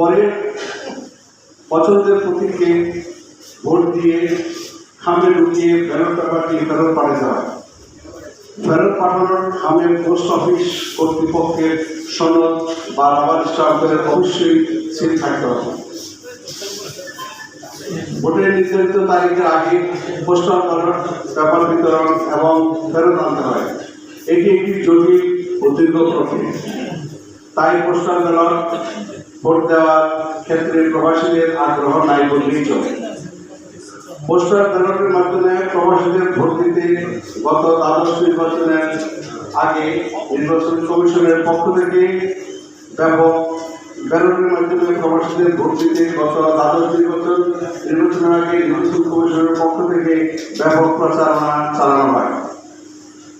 পরে পছন্দের প্রতীককে ভোট দিয়ে খামে ঢুকিয়ে ব্যালট পেপারটি ফেরত পাঠাতে হয়। ফেরত পাঠানোর খামে পোস্ট অফিস কর্তৃপক্ষের সনদ বা রাবার স্টাম্পের অবশ্যই সিল থাকতে হবে। ভোটের নির্ধারিত তারিখের আগে পোস্টাল ব্যালট, পেপার বিতরণ এবং ফেরত আনতে হয়। এটি একটি জটিল দীর্ঘ প্রক্রিয়া। তাই পোস্টাল ব্যালট ভোট দেওয়ার ক্ষেত্রে প্রবাসীদের আগ্রহ নাই বললেই চলে। পোস্টাল ব্যালটের মাধ্যমে প্রবাসীদের ভোট দিতে গত দ্বাদশ নির্বাচনের আগে নির্বাচন কমিশনের পক্ষ থেকে ব্যাপক ব্যালটের মাধ্যমে প্রবাসীদের ভোট দিতে গত দ্বাদশ নির্বাচন নির্বাচনের আগে নির্বাচন কমিশনের পক্ষ থেকে ব্যাপক প্রচারণা চালানো হয়।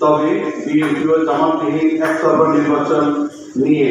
তবে বিএনপি ও জামাতবিহীন একতরফা নির্বাচন নিয়ে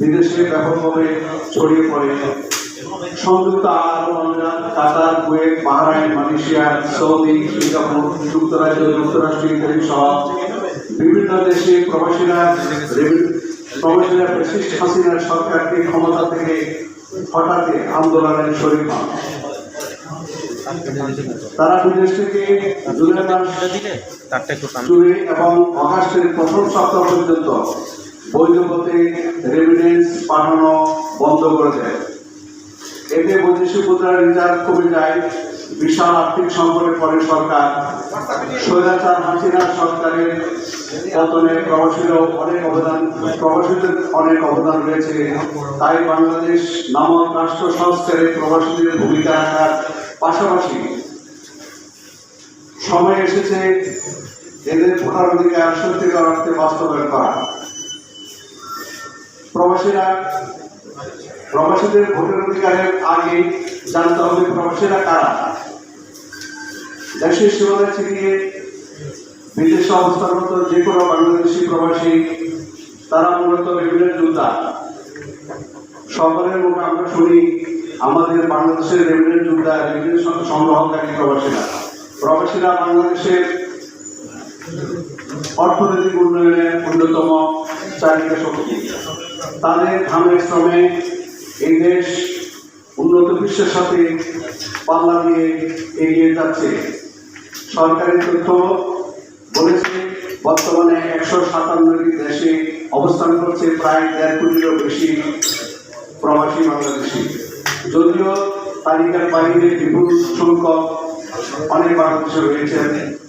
বিদেশে ব্যাপকভাবে ছড়িয়ে পড়ে। সংযুক্ত আরব আমিরাত Qatar Kuwait Bahrain Malaysia Saudi Singapore যুক্তরাজ্য যুক্তরাষ্ট্র ইত্যাদি সহ বিভিন্ন দেশে প্রবাসীরা প্রবাসীরা ফ্যাসিস্ট হাসিনার সরকারকে ক্ষমতা থেকে হঠাৎ আন্দোলনের শরীর হন তারা বিদেশ থেকে জুলাই মাস এবং অগাস্টের প্রথম সপ্তাহ পর্যন্ত বৈধ পথে রেমিডেন্স পাঠানো বন্ধ করে দেয়। এতে বৈদেশিক মুদ্রার রিজার্ভ কমে যায়, বিশাল আর্থিক সংকটে পড়ে সরকার, স্বৈরাচার হাসিনা সরকারের পতনে প্রবাসীরও অনেক অবদান, প্রবাসীদের অনেক অবদান রয়েছে। তাই বাংলাদেশ নামক রাষ্ট্র সংস্কারে প্রবাসীদের ভূমিকা রাখার পাশাপাশি সময় এসেছে, এদের ভোটার অধিকার সত্যিকার অর্থে বাস্তবায়ন করা। প্রবাসীরা, প্রবাসীদের ভোটের অধিকারের আগে জানতে হবে প্রবাসীরা কারা। দেশের সীমানা ছিনিয়ে বিদেশে অবস্থানরত যে কোনো বাংলাদেশি প্রবাসী, তারা মূলত বিভিন্ন যোদ্ধা। সকলের মুখে আমরা শুনি, আমাদের বাংলাদেশের রেভিনিউ যোদ্ধা রেভিনিউ সংগ্রহকারী প্রবাসীরা। প্রবাসীরা বাংলাদেশের অর্থনৈতিক উন্নয়নের অন্যতম চালিকা শক্তি। তাদের ঘামের শ্রমে এই দেশ উন্নত বিশ্বের সাথে পাল্লা দিয়ে এগিয়ে যাচ্ছে। সরকারি তথ্য বলেছে, বর্তমানে একশো সাতান্নটি দেশে অবস্থান করছে প্রায় দেড় কোটিরও বেশি প্রবাসী বাংলাদেশি। যদিও তালিকার বাইরে বিপুল সংখ্যক অনেক বাংলাদেশে রয়েছেন।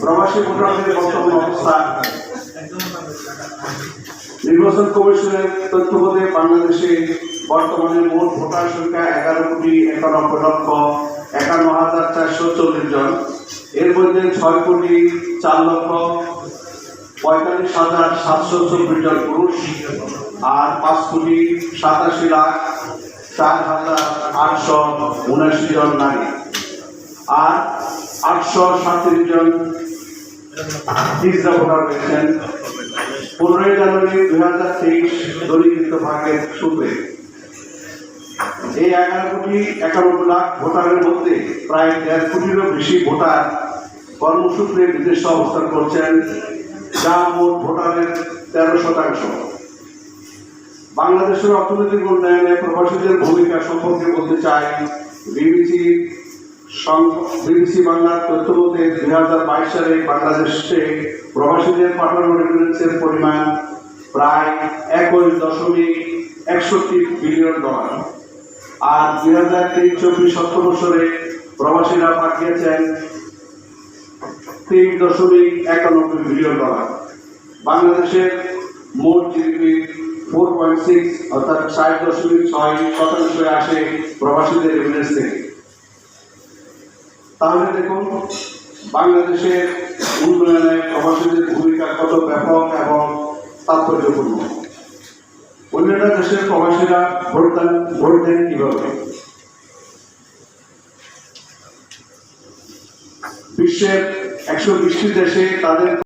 প্রবাসী ভোটারদের বর্তমান অবস্থা। নির্বাচন কমিশনের তথ্য মতে বাংলাদেশে বর্তমানে মোট ভোটার সংখ্যা এগারো কোটি একানব্বই লক্ষ একান্ন হাজার চারশো চল্লিশ জন। এর মধ্যে ছয় কোটি চার লক্ষ পঁয়তাল্লিশ হাজার সাতশো চব্বিশ জন পুরুষ আর পাঁচ কোটি সাতাশি লাখ চার হাজার আটশো উনাশি জন নারী। আর আটশো সাতত্রিশ জন হিজড়া ভোটার রয়েছেন পনেরোই জানুয়ারি দুই হাজার তেইশ দলীকৃত ভাগের সূত্রে। এই এগারো কোটি একানব্বই লাখ ভোটারের মধ্যে প্রায় দেড় কোটিরও বেশি ভোটার কর্মসূত্রে বিদেশে অবস্থান করছেন, যা মোট ভোটারের তেরো শতাংশ। বাংলাদেশের অর্থনৈতিক উন্নয়নে প্রবাসীদের ভূমিকা সম্পর্কে বলতে চাই বিবিসি বিবিসি বাংলার তথ্য মতে দুই হাজার বাইশ সালে বাংলাদেশে প্রবাসীদের পাঠানো রেমিটেন্সের পরিমাণ প্রায় একুশ দশমিক একষট্টি বিলিয়ন ডলার। আর দুই হাজার তেইশ চব্বিশ সত্তর বছরে প্রবাসীরা পাঠিয়েছেন তিন দশমিক একানব্বই বিলিয়ন ডলার। বাংলাদেশের মোট জিডিপি ফোর পয়েন্ট সিক্স অর্থাৎ ষাট দশমিক ছয় শতাংশ আসে প্রবাসীদের রেভিডেন্স থেকে। তাহলে দেখুন, বাংলাদেশের উন্নয়নে প্রবাসীদের ভূমিকা কত ব্যাপক এবং তাৎপর্যপূর্ণ। অন্যান্য দেশের প্রবাসীরা ভোট দেন ভোট দেন কীভাবে? বিশ্বের একশো বিশটি দেশে তাদের